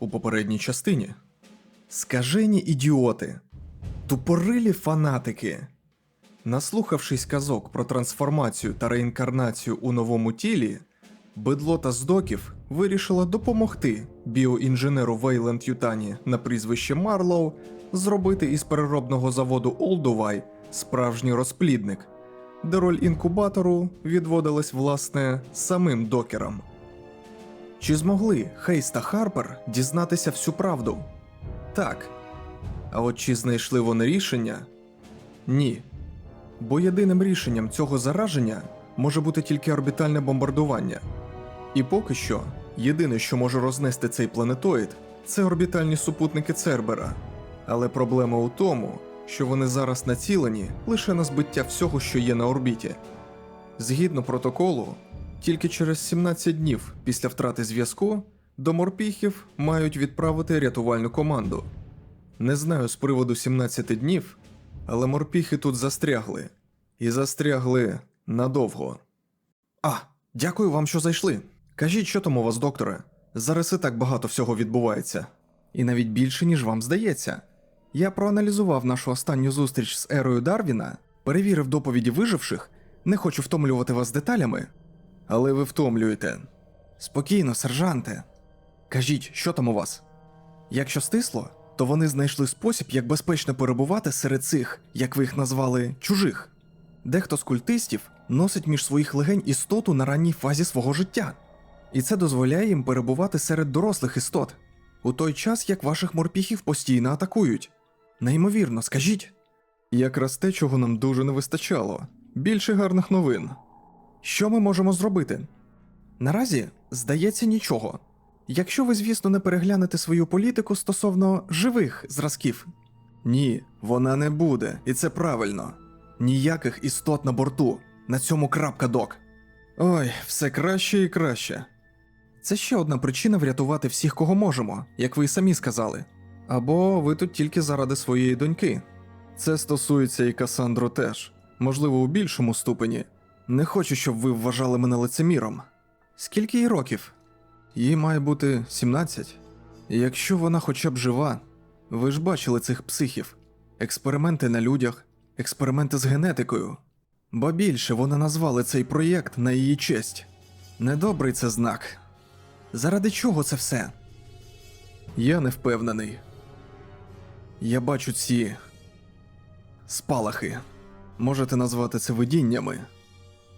у попередній частині. Скажені ідіоти, тупорилі фанатики. Наслухавшись казок про трансформацію та реінкарнацію у новому тілі, Бедлота доків вирішила допомогти біоінженеру Вейленд Ютані на прізвище Марлоу зробити із переробного заводу Олдувай справжній розплідник, де роль інкубатору відводилась власне самим докерам. Чи змогли Хейс та Харпер дізнатися всю правду? Так. А от чи знайшли вони рішення? Ні. Бо єдиним рішенням цього зараження може бути тільки орбітальне бомбардування. І поки що, єдине, що може рознести цей планетоїд, це орбітальні супутники Цербера. Але проблема у тому, що вони зараз націлені лише на збиття всього, що є на орбіті. Згідно протоколу, тільки через 17 днів після втрати зв'язку до морпіхів мають відправити рятувальну команду. Не знаю з приводу 17 днів, але морпіхи тут застрягли. І застрягли надовго. А, дякую вам, що зайшли. Кажіть, що там у вас, докторе? Зараз і так багато всього відбувається. І навіть більше, ніж вам здається. Я проаналізував нашу останню зустріч з ерою Дарвіна, перевірив доповіді виживших, не хочу втомлювати вас деталями. Але ви втомлюєте. Спокійно, сержанте. Кажіть, що там у вас? Якщо стисло, то вони знайшли спосіб, як безпечно перебувати серед цих, як ви їх назвали, чужих. Дехто з культистів носить між своїх легень істоту на ранній фазі свого життя, і це дозволяє їм перебувати серед дорослих істот, у той час як ваших морпіхів постійно атакують. Неймовірно, скажіть. Якраз те, чого нам дуже не вистачало. Більше гарних новин. Що ми можемо зробити? Наразі здається нічого. Якщо ви, звісно, не переглянете свою політику стосовно живих зразків. Ні, вона не буде, і це правильно. Ніяких істот на борту. На цьому крапка док. Ой, все краще і краще. Це ще одна причина врятувати всіх, кого можемо, як ви й самі сказали. Або ви тут тільки заради своєї доньки. Це стосується і Касандру теж, можливо, у більшому ступені. Не хочу, щоб ви вважали мене лицеміром. Скільки їй років? Їй має бути 17. І Якщо вона хоча б жива, ви ж бачили цих психів, експерименти на людях, експерименти з генетикою. Ба більше вона назвали цей проєкт на її честь. Недобрий це знак. Заради чого це все? Я не впевнений. Я бачу ці спалахи. Можете назвати це видіннями.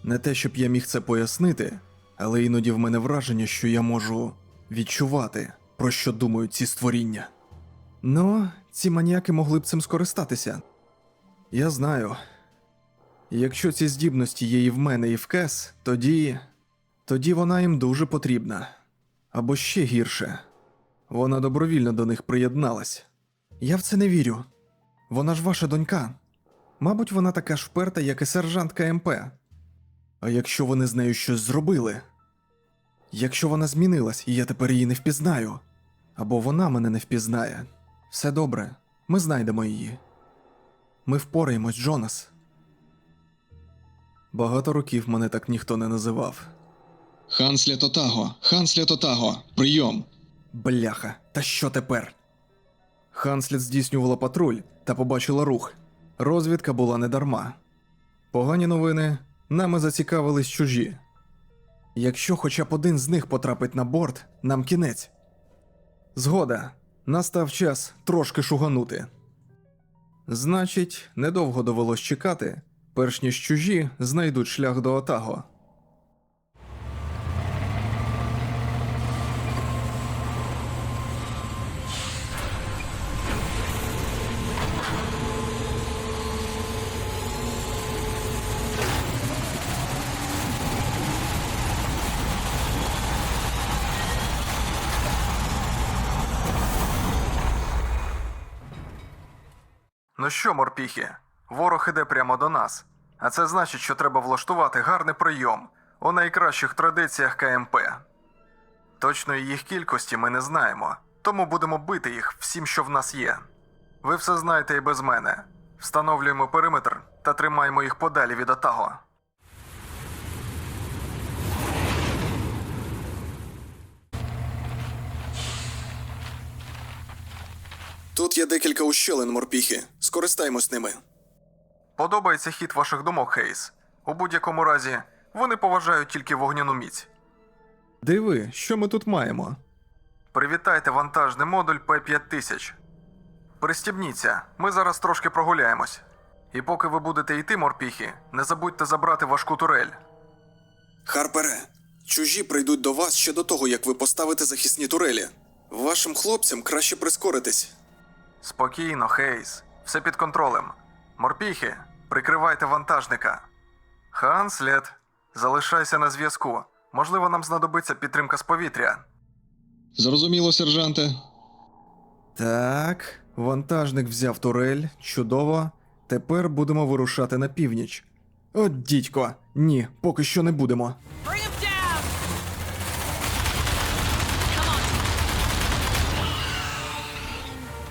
Не те, щоб я міг це пояснити, але іноді в мене враження, що я можу відчувати, про що думають ці створіння. Ну, ці маніяки могли б цим скористатися. Я знаю. Якщо ці здібності є і в мене, і в Кес, тоді. тоді вона їм дуже потрібна. Або ще гірше. Вона добровільно до них приєдналась. Я в це не вірю. Вона ж ваша донька. Мабуть, вона така ж вперта, як і сержант КМП. А якщо вони з нею щось зробили? Якщо вона змінилась, і я тепер її не впізнаю, або вона мене не впізнає. Все добре, ми знайдемо її. Ми впораємось, Джонас. Багато років мене так ніхто не називав. Хансле Тотаго, Хансле Тотаго, прийом. Бляха, та що тепер? Ханслід здійснювала патруль та побачила рух. Розвідка була недарма. Погані новини нами зацікавились чужі. Якщо хоча б один з них потрапить на борт, нам кінець. Згода, настав час трошки шуганути. Значить, недовго довелось чекати, перш ніж чужі знайдуть шлях до Отаго. Ну що, морпіхи, ворог іде прямо до нас. А це значить, що треба влаштувати гарний прийом у найкращих традиціях КМП. Точної їх кількості ми не знаємо, тому будемо бити їх всім, що в нас є. Ви все знаєте і без мене. Встановлюємо периметр та тримаємо їх подалі від Атаго. Тут є декілька ущелин морпіхи. Скористаємось ними. Подобається хід ваших думок, Хейс. У будь-якому разі, вони поважають тільки вогняну міць. Диви, що ми тут маємо. Привітайте вантажний модуль П-5000. Пристібніться, ми зараз трошки прогуляємось. І поки ви будете йти, морпіхи, не забудьте забрати важку турель. Харпере, чужі прийдуть до вас ще до того, як ви поставите захисні турелі. Вашим хлопцям краще прискоритись. Спокійно, Хейс, все під контролем. Морпіхи, прикривайте вантажника. Ханслет, залишайся на зв'язку. Можливо, нам знадобиться підтримка з повітря. Зрозуміло, сержанте. Так, вантажник взяв турель, чудово. Тепер будемо вирушати на північ. От дідько, ні, поки що не будемо.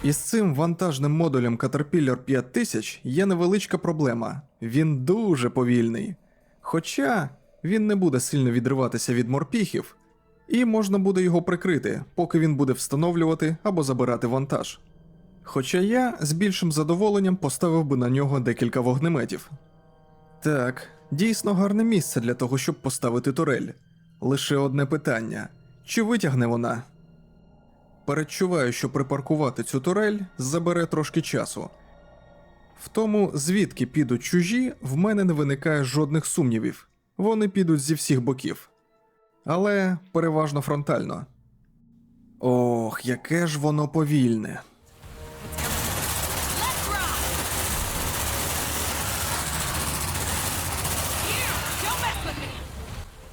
Із цим вантажним модулем Caterpillar 5000 є невеличка проблема. Він дуже повільний. Хоча він не буде сильно відриватися від морпіхів, і можна буде його прикрити, поки він буде встановлювати або забирати вантаж. Хоча я з більшим задоволенням поставив би на нього декілька вогнеметів. Так, дійсно гарне місце для того, щоб поставити турель. Лише одне питання: чи витягне вона? Передчуваю, що припаркувати цю турель забере трошки часу. В тому, звідки підуть чужі, в мене не виникає жодних сумнівів. Вони підуть зі всіх боків. Але переважно фронтально. Ох, яке ж воно повільне.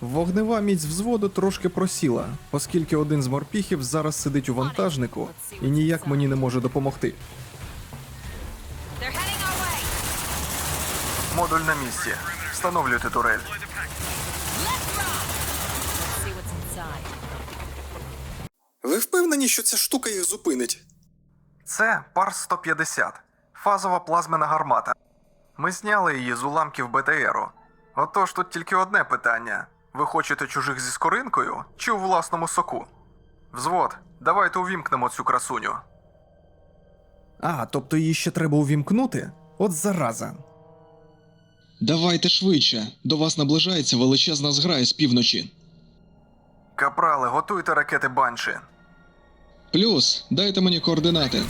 Вогнева міць взводу трошки просіла, оскільки один з морпіхів зараз сидить у вантажнику і ніяк мені не може допомогти. Модуль на місці. Встановлюйте турель. Ви впевнені, що ця штука їх зупинить? Це Парс 150, фазова плазмена гармата. Ми зняли її з уламків БТРу. Отож тут тільки одне питання: ви хочете чужих зі скоринкою чи у власному соку? Взвод, давайте увімкнемо цю красуню. А, тобто її ще треба увімкнути? От зараза. Давайте швидше. До вас наближається величезна зграя з півночі. Капрали, готуйте ракети банші. Плюс, дайте мені координати.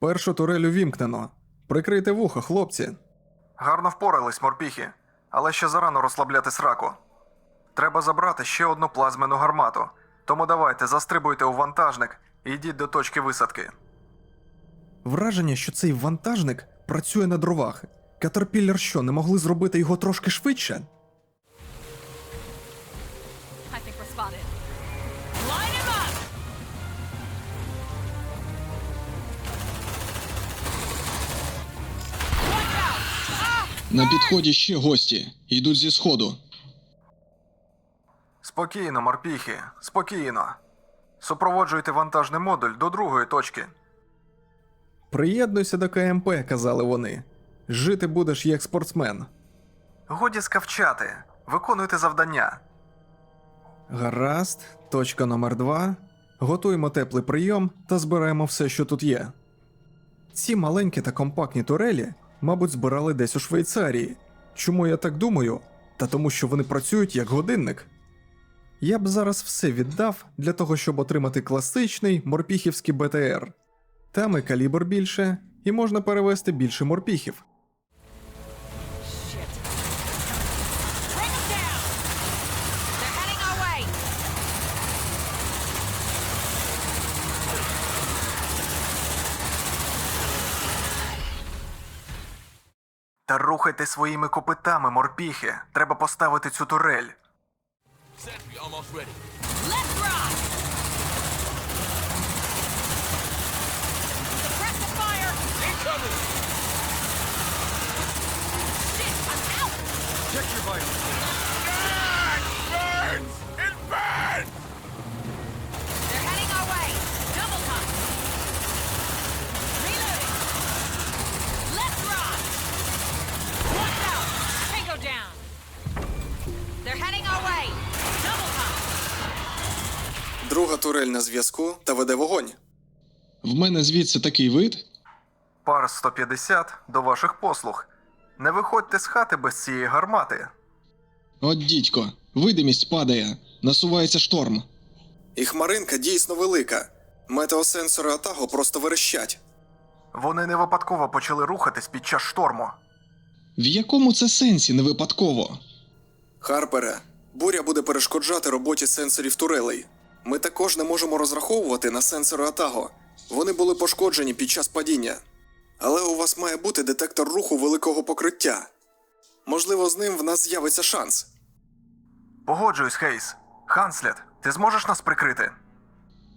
Першу турель увімкнено. Прикрийте вуха, хлопці. Гарно впорались, морпіхи, але ще зарано розслабляти сраку. Треба забрати ще одну плазмену гармату. Тому давайте застрибуйте у вантажник і йдіть до точки висадки. Враження, що цей вантажник працює на дровах. Катерпіллер що, не могли зробити його трошки швидше? На підході ще гості. Йдуть зі сходу. Спокійно, морпіхи, спокійно. Супроводжуйте вантажний модуль до другої точки. Приєднуйся до КМП, казали вони. Жити будеш як спортсмен. Годі скавчати, виконуйте завдання. Гаразд, точка номер два. Готуємо теплий прийом та збираємо все, що тут є. Ці маленькі та компактні турелі, мабуть, збирали десь у Швейцарії. Чому я так думаю? Та тому, що вони працюють як годинник. Я б зараз все віддав для того, щоб отримати класичний морпіхівський БТР. Там і калібр більше, і можна перевести більше морпіхів. Та рухайте своїми копитами, морпіхи. Треба поставити цю турель. Sentry your ready. Друга турель на зв'язку та веде вогонь. В мене звідси такий вид. Пар 150 до ваших послуг. Не виходьте з хати без цієї гармати. От дідько, видимість падає, насувається шторм. І хмаринка дійсно велика. Метеосенсори Атаго просто верещать. Вони не випадково почали рухатись під час шторму. В якому це сенсі не випадково? Харпере, буря буде перешкоджати роботі сенсорів турелей. Ми також не можемо розраховувати на сенсори Атаго. Вони були пошкоджені під час падіння. Але у вас має бути детектор руху великого покриття. Можливо, з ним в нас з'явиться шанс. Погоджуюсь, Хейс. Ханслет, ти зможеш нас прикрити?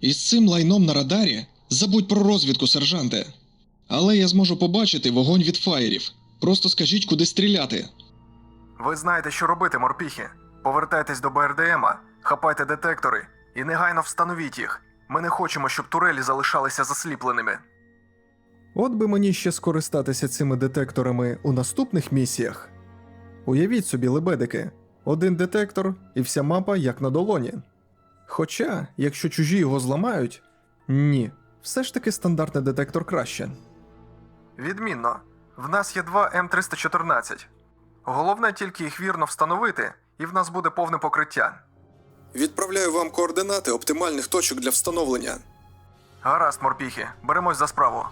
Із цим лайном на радарі забудь про розвідку, сержанте. Але я зможу побачити вогонь від фаєрів. Просто скажіть, куди стріляти. Ви знаєте, що робити, морпіхи. Повертайтесь до БРДМа, хапайте детектори і негайно встановіть їх. Ми не хочемо, щоб турелі залишалися засліпленими. От би мені ще скористатися цими детекторами у наступних місіях. Уявіть собі, лебедики, один детектор і вся мапа як на долоні. Хоча, якщо чужі його зламають, ні, все ж таки стандартний детектор краще. Відмінно. В нас є два М314. Головне тільки їх вірно встановити, і в нас буде повне покриття. Відправляю вам координати оптимальних точок для встановлення. Гаразд, морпіхи, беремось за справу.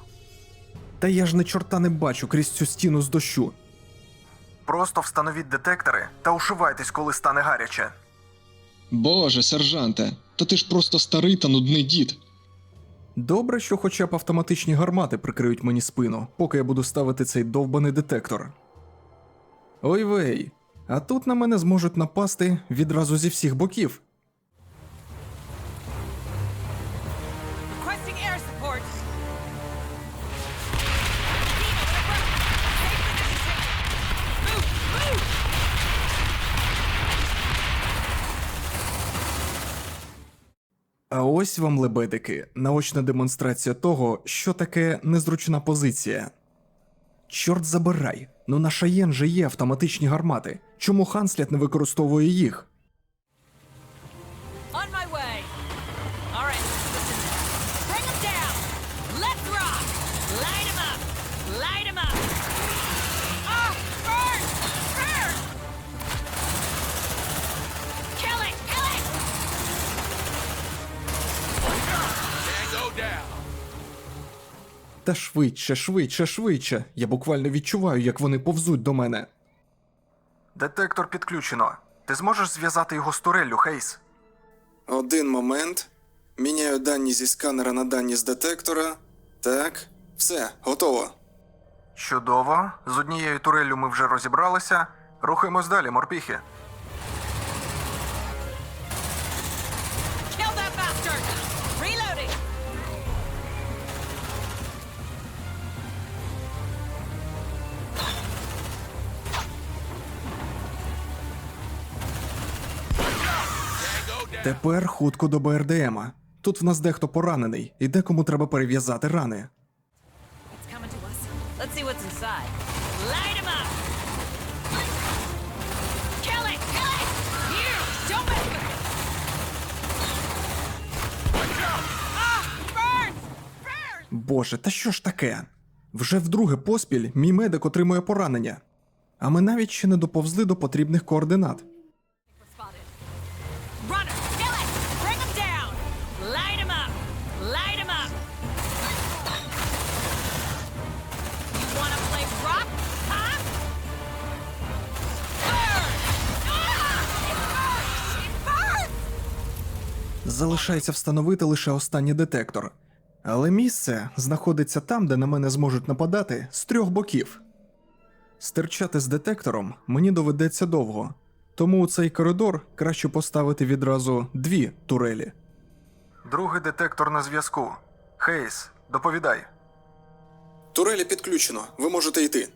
Та я ж не чорта не бачу крізь цю стіну з дощу. Просто встановіть детектори та ушивайтесь, коли стане гаряче. Боже, сержанте, то ти ж просто старий та нудний дід. Добре, що хоча б автоматичні гармати прикриють мені спину, поки я буду ставити цей довбаний детектор. Ой вей, а тут на мене зможуть напасти відразу зі всіх боків. А ось вам, лебедики, наочна демонстрація того, що таке незручна позиція. Чорт забирай, ну на Шаєн же є автоматичні гармати. Чому Ханслят не використовує їх? Та швидше, швидше, швидше. Я буквально відчуваю, як вони повзуть до мене. Детектор підключено. Ти зможеш зв'язати його з туреллю, Хейс? Один момент. Міняю дані зі сканера на дані з детектора. Так, все, готово. Чудово. З однією туреллю ми вже розібралися. Рухаємось далі, морпіхи. Тепер хутко до БРДМа. Тут в нас дехто поранений, і декому треба перев'язати рани. Боже, та що ж таке? Вже вдруге поспіль мій медик отримує поранення. А ми навіть ще не доповзли до потрібних координат. Залишається встановити лише останній детектор. Але місце знаходиться там, де на мене зможуть нападати з трьох боків. Стирчати з детектором мені доведеться довго, тому у цей коридор краще поставити відразу дві турелі. Другий детектор на зв'язку. Хейс, доповідай. Турелі підключено, ви можете йти.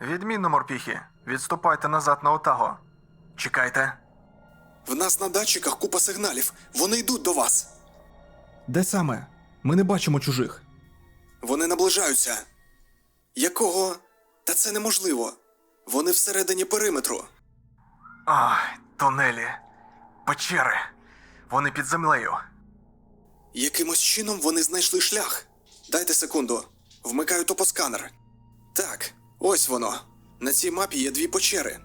Відмінно, морпіхи. Відступайте назад на Отаго. Чекайте. В нас на датчиках купа сигналів. Вони йдуть до вас. Де саме? Ми не бачимо чужих. Вони наближаються. Якого? Та це неможливо. Вони всередині периметру. Ах, тунелі. Печери. Вони під землею. Якимось чином вони знайшли шлях. Дайте секунду. Вмикаю топосканер. Так, ось воно. На цій мапі є дві печери.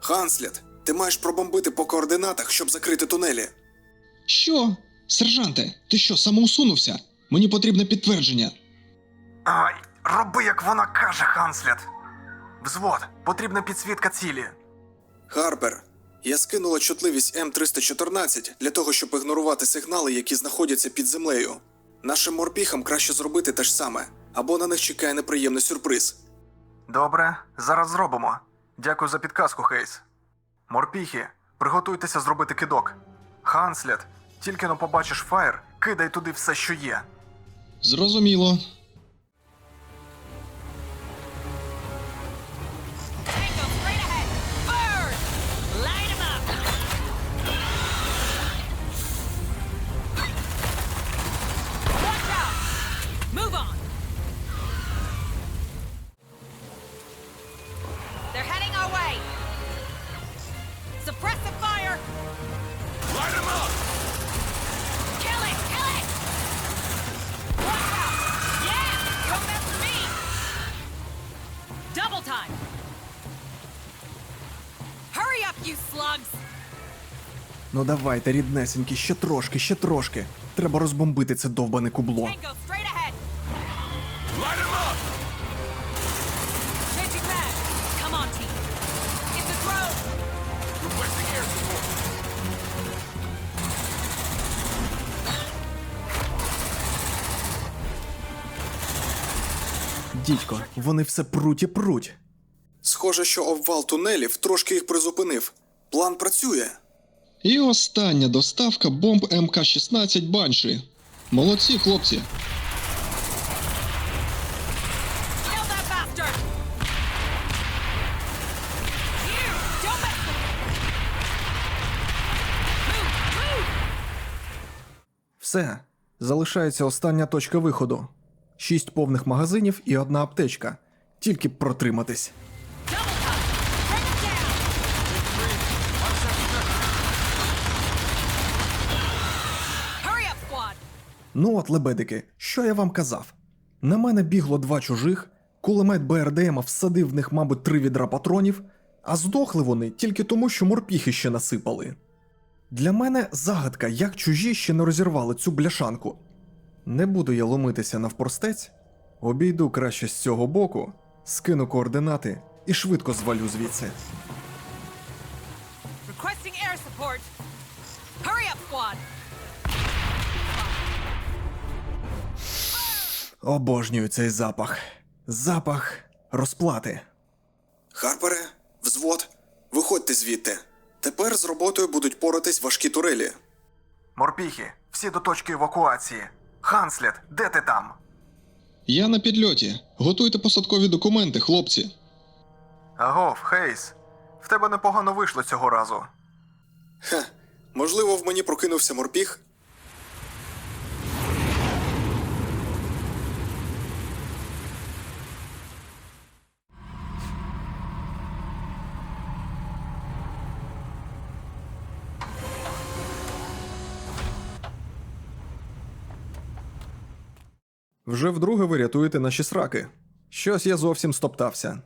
Ханслет, ти маєш пробомбити по координатах, щоб закрити тунелі. Що? Сержанте, ти що, самоусунувся? Мені потрібне підтвердження. Ай, роби, як вона каже, Ханслет. Взвод, потрібна підсвітка цілі. Харпер, я скинула чутливість М314 для того, щоб ігнорувати сигнали, які знаходяться під землею. Нашим морпіхам краще зробити те ж саме, або на них чекає неприємний сюрприз. Добре, зараз зробимо. Дякую за підказку, Хейс. Морпіхи, приготуйтеся зробити кидок. Ханслет, тільки но побачиш фаєр, кидай туди все, що є. Зрозуміло. Ну давайте, ріднесенькі, ще трошки, ще трошки. Треба розбомбити це довбане кубло. Дідько, вони все пруть і пруть. Схоже, що обвал тунелів трошки їх призупинив. План працює. І остання доставка бомб МК-16 Банші. Молодці, хлопці. Все. Залишається остання точка виходу. Шість повних магазинів і одна аптечка. Тільки протриматись. Ну от, лебедики, що я вам казав? На мене бігло два чужих, кулемет БРДМа всадив в них, мабуть, три відра патронів, а здохли вони тільки тому, що морпіхи ще насипали. Для мене загадка, як чужі ще не розірвали цю бляшанку. Не буду я ломитися навпростець, обійду краще з цього боку, скину координати і швидко звалю звідси. Requesting air support! Hurry up, squad! Обожнюю цей запах. Запах розплати. Харпере, взвод, виходьте звідти. Тепер з роботою будуть поратись важкі турелі. Морпіхи, всі до точки евакуації. Ханслет, де ти там? Я на підльоті. Готуйте посадкові документи, хлопці. Агов, Хейс, в тебе непогано вийшло цього разу. Хе, можливо, в мені прокинувся морпіг? Вже вдруге ви рятуєте наші сраки. Щось я зовсім стоптався.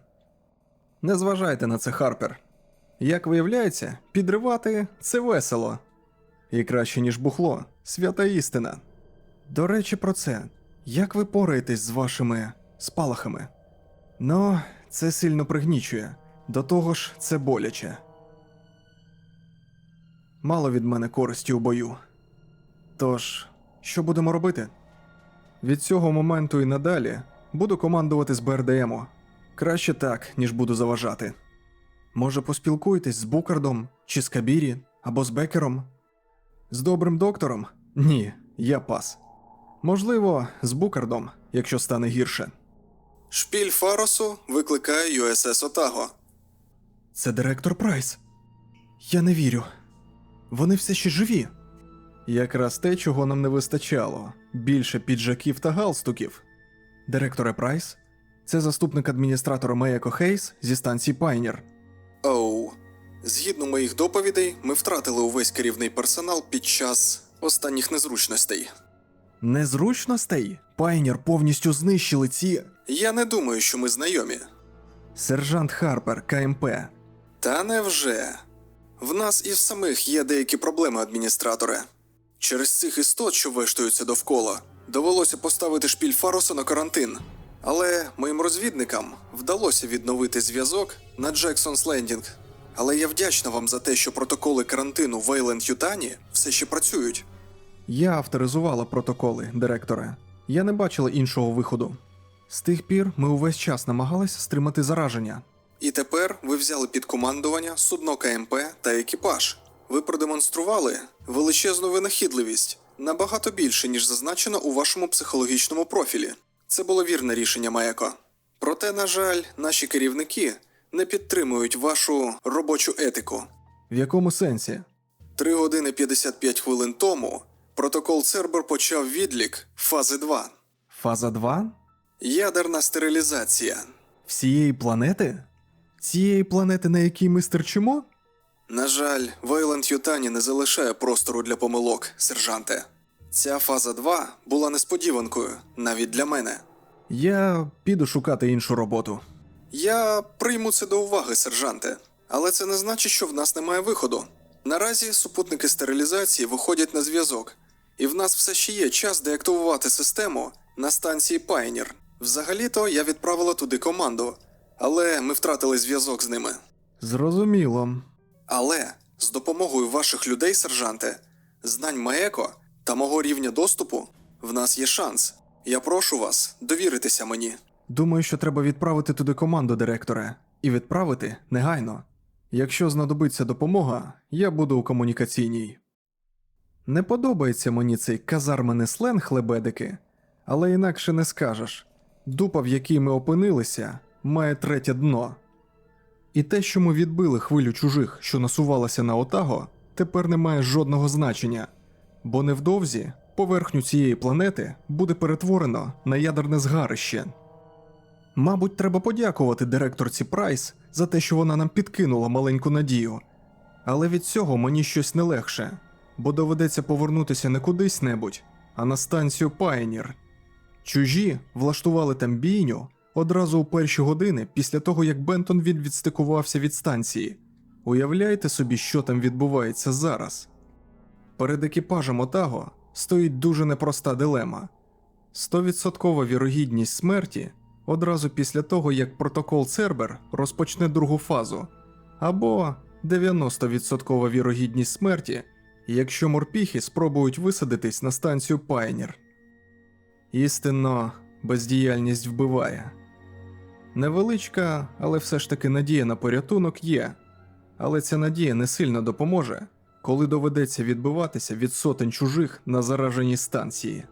Не зважайте на це, Харпер. Як виявляється, підривати це весело. І краще, ніж бухло, свята істина. До речі, про це. Як ви пораєтесь з вашими спалахами? Ну, це сильно пригнічує. До того ж, це боляче. Мало від мене користі у бою. Тож, що будемо робити? Від цього моменту і надалі буду командувати з БРДМу. Краще так, ніж буду заважати. Може, поспілкуйтесь з Букардом, чи з Кабірі, або з Бекером? З добрим доктором? Ні, я пас. Можливо, з Букардом, якщо стане гірше. Шпіль Фаросу викликає USS Отаго. Це директор Прайс. Я не вірю. Вони все ще живі. Якраз те, чого нам не вистачало: більше піджаків та галстуків. Директоре Прайс, це заступник адміністратора Меяко Хейс зі станції Пайнір. Оу. Згідно моїх доповідей, ми втратили увесь керівний персонал під час останніх незручностей. Незручностей? Пайнір повністю знищили ці. Я не думаю, що ми знайомі. Сержант Харпер, КМП. Та невже. В нас і в самих є деякі проблеми, адміністраторе. Через цих істот, що вештуються довкола, довелося поставити шпіль Фароса на карантин. Але моїм розвідникам вдалося відновити зв'язок на Джексонс Лендінг. Але я вдячна вам за те, що протоколи карантину в Вейленд Ютані все ще працюють. Я авторизувала протоколи, директоре. Я не бачила іншого виходу. З тих пір ми увесь час намагалися стримати зараження. І тепер ви взяли під командування судно КМП та екіпаж. Ви продемонстрували величезну винахідливість набагато більше, ніж зазначено у вашому психологічному профілі. Це було вірне рішення, Маеко. Проте, на жаль, наші керівники не підтримують вашу робочу етику. В якому сенсі? 3 години 55 хвилин тому протокол Цербер почав відлік фази 2. Фаза 2? Ядерна стерилізація. Всієї планети? Цієї планети, на якій ми стерчимо? На жаль, Вейленд Ютані не залишає простору для помилок, сержанте. Ця фаза 2 була несподіванкою навіть для мене. Я піду шукати іншу роботу. Я прийму це до уваги, сержанте, але це не значить, що в нас немає виходу. Наразі супутники стерилізації виходять на зв'язок, і в нас все ще є час деактивувати систему на станції Пайнір. Взагалі-то я відправила туди команду, але ми втратили зв'язок з ними. Зрозуміло. Але з допомогою ваших людей, сержанте, знань Маеко та мого рівня доступу, в нас є шанс. Я прошу вас довіритися мені. Думаю, що треба відправити туди команду, директоре, і відправити негайно. Якщо знадобиться допомога, я буду у комунікаційній. Не подобається мені цей казармений сленг лебедики, але інакше не скажеш. Дупа, в якій ми опинилися, має третє дно. І те, що ми відбили хвилю чужих, що насувалася на Отаго, тепер не має жодного значення, бо невдовзі поверхню цієї планети буде перетворено на ядерне згарище. Мабуть, треба подякувати директорці Прайс за те, що вона нам підкинула маленьку надію. Але від цього мені щось не легше, бо доведеться повернутися не кудись небудь, а на станцію Пайнір. Чужі влаштували там бійню одразу у перші години після того, як Бентон від відстикувався від станції. Уявляєте собі, що там відбувається зараз? Перед екіпажем Отаго стоїть дуже непроста дилема. Стовідсоткова вірогідність смерті одразу після того, як протокол Цербер розпочне другу фазу, або 90% вірогідність смерті, якщо морпіхи спробують висадитись на станцію Пайнір. Істинно, бездіяльність вбиває. Невеличка, але все ж таки надія на порятунок є, але ця надія не сильно допоможе, коли доведеться відбиватися від сотень чужих на зараженій станції.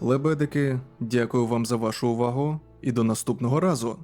Лебедики, дякую вам за вашу увагу і до наступного разу.